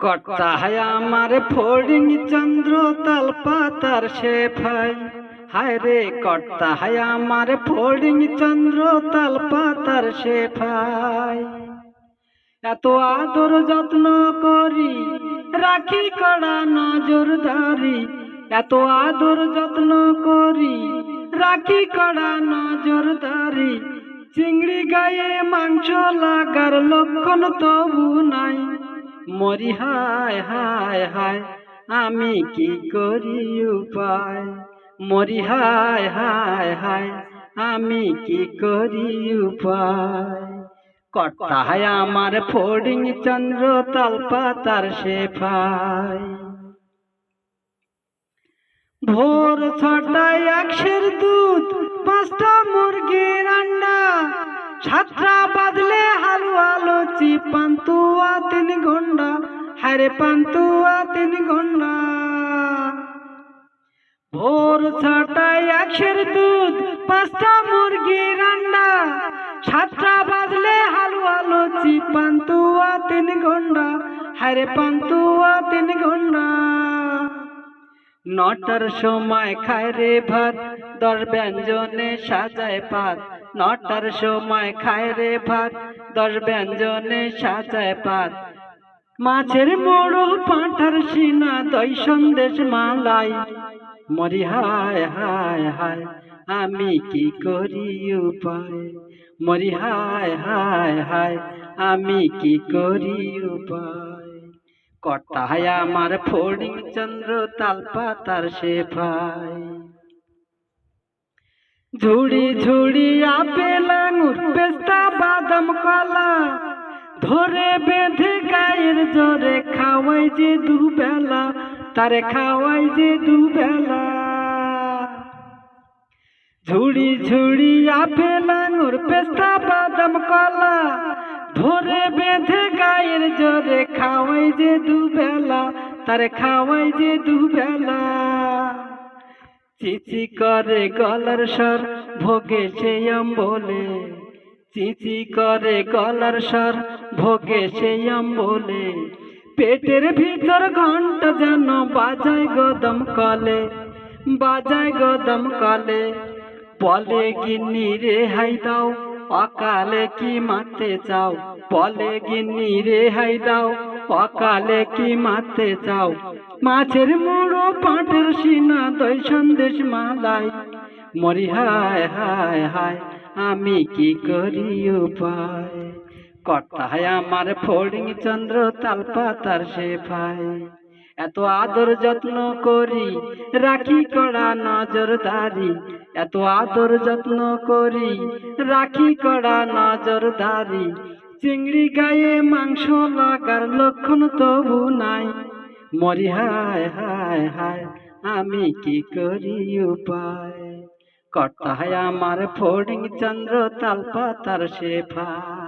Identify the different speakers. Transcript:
Speaker 1: কর্তায় আমার ফড়িং চন্দ্র তালপাতার সে ভাই হায় রে কর্তায় আমার ফড়িং চন্দ্র তালপাতার সে ভাই এত আদর যত্ন করি রাখি কড়া নজর ধরি এত আদর যত্ন করি রাখি কড়া নজর ধরি চিংড়ি গায়ে মাংস লাগার লক্ষণ তবু নাই। মরি হায় হায় হায় আমি কি করি উপায়? মরি হায় হায় হায় আমি কি করি উপায়? কর্তায় আমার ফোডিং চন্দ্র তালপাতার সে ভাই ভোর ছটায় একশের দুধ, পাঁচটা আন্ডা সাতটা বাদলে হালুয়া লুচি, পান্তুয়া তিন ঘণ্টা হারে পান্তুয়া তিন ঘণ্টা ভোর ছটায় একশের দুধ, পাঁচটা মুরগির আন্ডা সাতটা বাজলে হালুয়া লুচি, পান্তুয়া তিন ঘণ্টা হারে পান্তুয়া তিন ঘণ্টা নটার সময় খায় রে ভাত, দশ ব্যঞ্জনে সাজায় পাত নটার সময় খায় রে ভাত, দশ ব্যঞ্জনে সাজায় পাত মাছের মোড়ো পাঁঠার সিনা দই সন্দেশ মালাই। মরি হায় হায় হায়, আমি কি করি উপায়? মরি হায় হায় হায়, আমি কি করি উপায়? কর্তায় আমার ফড়িং চন্দ্র, তালপাতার সে ভাই ঝুড়ি ঝুড়ি আপেল আঙুর পেস্তা বাদাম কলা। ধরে বেঁধে গায়ের জোরে খাওয়াই যে দুবেলা, তারে খাওয়াই যে দুবেলা। ঝুড়ি ঝুড়ি আপেল আঙুর পেস্তা বাদাম কলা। ধরে বেঁধে গায়ের জোরে খাওয়াই যে দুবেলা, তারে খাওয়াই যে দুবেলা। চিচি করে গলার স্বর ভোগে সে বলে চিচি করে গলার স্বর ভোগে সে বলে পেটের ভিতর ঘন্ট যেন বাজায় গদম কলে, বাজায় গদম কলে। বলে গিন্নি রে হাই দাও অকালে কি মাতে চাও? বলে গিন্নি রে হাই দাও। অকালে কি মাতে চাও? মাছের মোড়ো পাটের সিনা দই সন্দেশ মালাই। মরি হায় হায় হায়, আমি কি করি উপায়? কর্তায় আমার ফড়িং চন্দ্র, তালপাতার সে ভাই এত আদর যত্ন করি, রাখি কড়া নজরদারি। এত আদর যত্ন করি, রাখি কড়া নজরদারি। চিংড়ি গায়ে মাংস লাগার লক্ষণ তবু নাই। মরি হায় হায় হায়, আমি কি করি উপায়? কর্তায় আমার ফড়িং চন্দ্র, তালপাতার ভাই